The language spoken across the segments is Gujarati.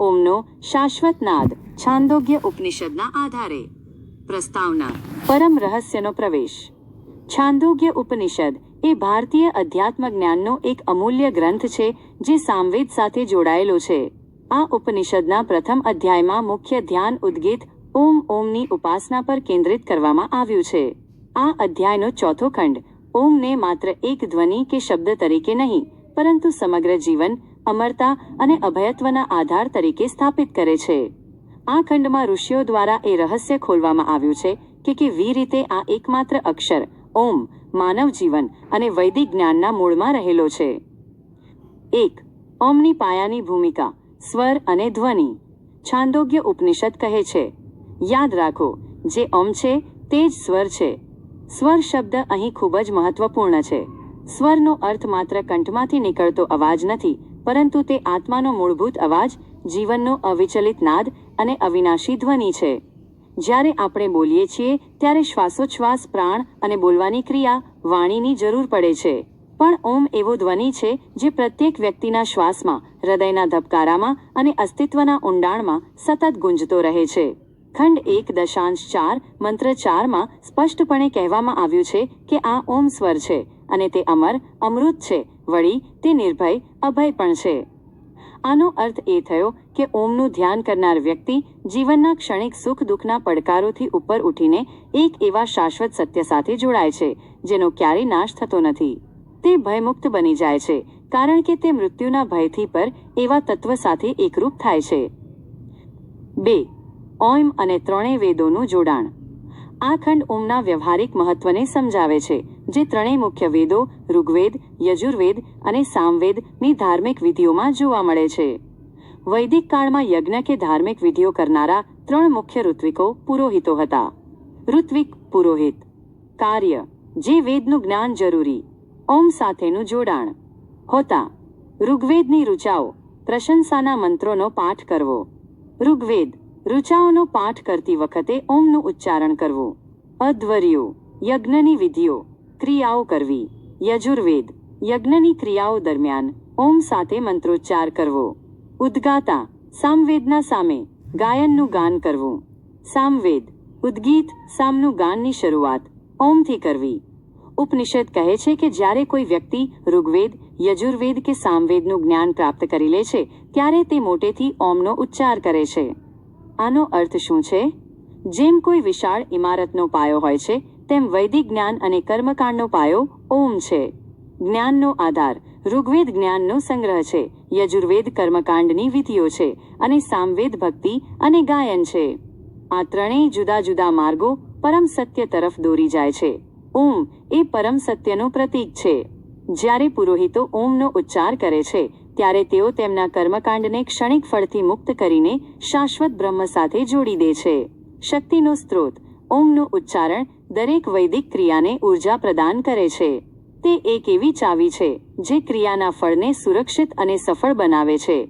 ઓમનો શાશ્વત નાદ, છાંદોગ્ય ઉપનિષદના આધારે. પ્રસ્તાવના, પરમ રહસ્યનો પ્રવેશ. છાંદોગ્ય ઉપનિષદ એ ભારતીય અધ્યાત્મ જ્ઞાનનો એક અમૂલ્ય ગ્રંથ છે, જે સામવેદ સાથે જોડાયેલો છે. આ ઉપનિષદના પ્રથમ અધ્યાયમાં મુખ્ય ધ્યાન ઉદ્ગીત ઓમ ઓમની ઉપાસના પર કેન્દ્રિત કરવામાં આવ્યું છે. આ અધ્યાયનો ચોથો ખંડ, ઓમને માત્ર એક ધ્વનિ કે શબ્દ તરીકે નહીં, પરંતુ સમગ્ર જીવન અમરતા અને અભયત્વના આધાર તરીકે સ્થાપિત કરે છે. આ ખંડમાં ઋષિઓ દ્વારા એ રહસ્ય ખોલવામાં આવ્યું છે કે કેવી રીતે આ એકમાત્ર અક્ષર, ઓમ, માનવ જીવન અને વૈદિક જ્ઞાનના મૂળમાં રહેલો છે. એક, ઓમની પાયાની ભૂમિકા, સ્વર અને ધ્વનિ. છાંદોગ્ય ઉપનિષદ કહે છે, યાદ રાખો, જે ઓમ છે, તે જ સ્વર છે. સ્વર શબ્દ અહીં ખૂબ જ મહત્વપૂર્ણ છે. સ્વરનો અર્થ માત્ર કંઠમાંથી નીકળતો અવાજ નથી પરંતુ તે આત્માનો મૂળભૂત અવાજ, જીવનનો અવિચલિત નાદ અને અવિનાશી ધ્વનિ છે. જ્યારે આપણે બોલીએ છીએ, ત્યારે શ્વાસોચ્છ્વાસ, પ્રાણ અને બોલવાની ક્રિયા વાણીની જરૂર પડે છે. પણ ઓમ એવો ધ્વનિ છે જે પ્રત્યેક વ્યક્તિના શ્વાસમાં, હૃદયના ધબકારામાં અને અસ્તિત્વના ઊંડાણમાં સતત ગુંજતો રહે છે. ખંડ એક દશાંશ ચાર, મંત્ર ચારમાં સ્પષ્ટપણે કહેવામાં આવ્યું છે કે આ ઓમ સ્વર છે અને તે અમર, અમૃત છે. વળી, તે નિર્ભય અભય પણ છે. આનો અર્થ એ થયો કે ઓમનું ધ્યાન કરનાર વ્યક્તિ જીવનના ક્ષણિક સુખ દુઃખના પડકારોથી ઉપર ઉઠીને એક એવા શાશ્વત સત્ય સાથે જોડાય છે, જેનો ક્યારેય નાશ થતો નથી. તે ભયમુક્ત બની જાય છે, કારણ કે તે મૃત્યુના ભયથી પર એવા તત્વ સાથે એકરૂપ થાય છે. બે ઓમ અને ત્રણેય વેદોનું જોડાણ. આ ખંડ ઓમના વ્યવહારિક મહત્વને સમજાવે છે, જે ત્રણેય મુખ્ય વેદો, ઋગ્વેદ, યજુર્વેદ અને સામવેદની ધાર્મિક વિધિઓમાં જોવા મળે છે. વૈદિક કાળમાં યજ્ઞ કે ધાર્મિક વિધિઓ કરનારા ત્રણ મુખ્ય ઋત્વિકો પુરોહિતો હતા. ઋત્વિક પુરોહિત. કાર્ય. જે વેદનું જ્ઞાન જરૂરી. ઓમ સાથેનું જોડાણ. હોતા. ઋગ્વેદની ઋચાઓ. પ્રશંસાના મંત્રોનો પાઠ કરવો. ઋગ્વેદ. ઋચાઓનો પાઠ કરતી વખતે ઓમનું ઉચ્ચારણ કરવું. અધ્વર્યો યજ્ઞની વિધિઓ, ક્રિયાઓ કરવી, યજુર્વેદ, યજ્ઞની ક્રિયાઓ દરમિયાન ઓમ સાથે મંત્રોચ્ચાર કરવો. ઉદ્ગાતા, સામવેદના સામે ગાયનનું ગાન કરવું. સામવેદ, ઉદ્ગીત સામનું ગાનની શરૂઆત ઓમથી કરવી. ઉપનિષદ કહે છે કે જ્યારે કોઈ વ્યક્તિ ઋગ્વેદ, યજુર્વેદ કે સામવેદનું જ્ઞાન પ્રાપ્ત કરી લે છે, ત્યારે તે મોટેથી ઓમનો ઉચ્ચાર કરે છે. આનો અર્થ શું છે? જેમ કોઈ વિશાળ ઇમારતનો પાયો હોય છે, તેમ વૈદિક જ્ઞાન અને કર્મકાંડનો પાયો ઓમ છે. જ્ઞાનનો આધાર, ઋગ્વેદ જ્ઞાનનો સંગ્રહ છે. યજુર્વેદ કર્મકાંડની વિધિઓ છે અને સામવેદ ભક્તિ અને ગાયન છે. આ ત્રણેય જુદા જુદા માર્ગો પરમ સત્ય તરફ દોરી જાય છે. ઓમ એ પરમ સત્યનું પ્રતીક છે. જ્યારે પુરોહિતો ઓમનો ઉચ્ચાર કરે છે, ત્યારે તેઓ તેમના કર્મકાંડને ક્ષણિક ફળથી મુક્ત કરીને શાશ્વત બ્રહ્મ સાથે જોડી દે છે. શક્તિનો સ્ત્રોત. ઓમનું ઉચ્ચારણ દરેક વૈદિક ક્રિયાને ઊર્જા પ્રદાન કરે છે. તે એક એવી ચાવી છે જે ક્રિયાના ફળને સુરક્ષિત અને સફળ બનાવે છે.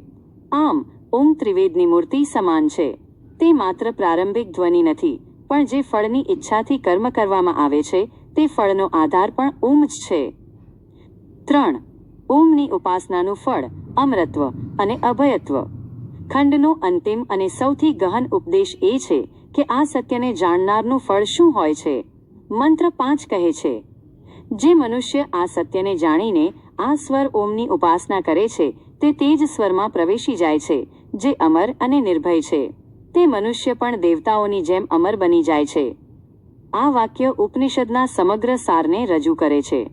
આમ, ઓમ ત્રિવેદની મૂર્તિ સમાન છે. તે માત્ર પ્રારંભિક ધ્વનિ નથી, પણ જે ફળની ઈચ્છાથી કર્મ કરવામાં આવે છે, તે ફળનો આધાર પણ ઓમ જ છે. ત્રણ, ઓમની ઉપાસનાનું ફળ, અમરત્વ અને અભયત્વ. ખંડનો અંતિમ અને સૌથી ગહન ઉપદેશ એ છે કે આ સત્યને જાણનારનું ફળ શું હોય છે? મંત્ર પાંચ કહે છે, જે મનુષ્ય આ સત્યને જાણીને આ સ્વર ઓમની ઉપાસના કરે છે, તે તે જ સ્વરમાં પ્રવેશી જાય છે, જે અમર અને નિર્ભય છે. તે મનુષ્ય પણ દેવતાઓની જેમ અમર બની જાય છે. આ વાક્ય ઉપનિષદના સમગ્ર સારને રજૂ કરે છે.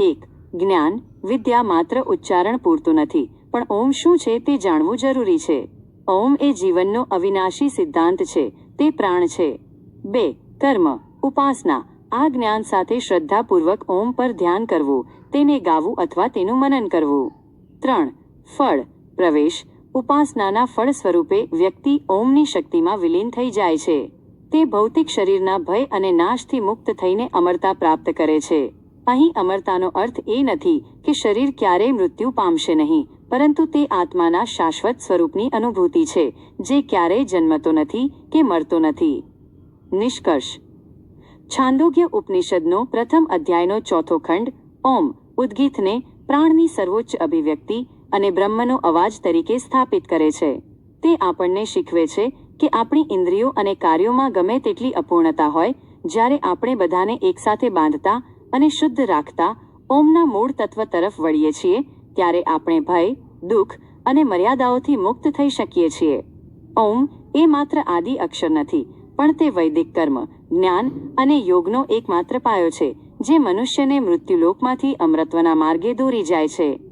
એક, જ્ઞાન, વિદ્યા માત્ર ઉચ્ચારણ પૂરતું નથી, પણ ઓમ શું છે તે જાણવું જરૂરી છે. ઓમ એ જીવનનો અવિનાશી સિદ્ધાંત છે તે પ્રાણ છે. બે, કર્મ, ઉપાસના. આ જ્ઞાન સાથે શ્રદ્ધાપૂર્વક ઓમ પર ધ્યાન કરવું, તેને ગાવું અથવા તેનું મનન કરવું. ત્રણ, ફળ, પ્રવેશ. ઉપાસનાના ફળ સ્વરૂપે વ્યક્તિ ઓમની શક્તિમાં વિલીન થઈ જાય છે. તે ભૌતિક શરીરના ભય અને નાશથી મુક્ત થઈને અમરતા પ્રાપ્ત કરે છે. અહીં અમરતાનો અર્થ એ નથી કે શરીર ક્યારેય મૃત્યુ પામશે નહીં પરંતુ તે આત્માના શાશ્વત સ્વરૂપની અનુભૂતિ છે, જે ક્યારેય જન્મતો નથી કે મરતો નથી. નિષ્કર્ષ. છાંદોગ્ય ઉપનિષદનો પ્રથમ અધ્યાયનો ચોથો ખંડ, ઓમ, ઉદ્ગીતને પ્રાણની સર્વોચ્ચ અભિવ્યક્તિ અને બ્રહ્મનો અવાજ તરીકે સ્થાપિત કરે છે. તે આપણને શીખવે છે કે આપણી ઇન્દ્રિયો અને કાર્યોમાં ગમે તેટલી અપૂર્ણતા હોય, જ્યારે આપણે બધાને એકસાથે બાંધતા અને શુદ્ધ રાખતા ઓમના મૂળ તત્વ તરફ વળીએ છીએ ત્યારે આપણે ભય, દુઃખ અને મર્યાદાઓથી મુક્ત થઈ શકીએ છીએ. ઓમ એ માત્ર આદિ અક્ષર નથી, પણ તે વૈદિક કર્મ, જ્ઞાન અને યોગનો એકમાત્ર પાયો છે, જે મનુષ્યને મૃત્યુલોકમાંથી અમૃતવના માર્ગે દોરી જાય છે.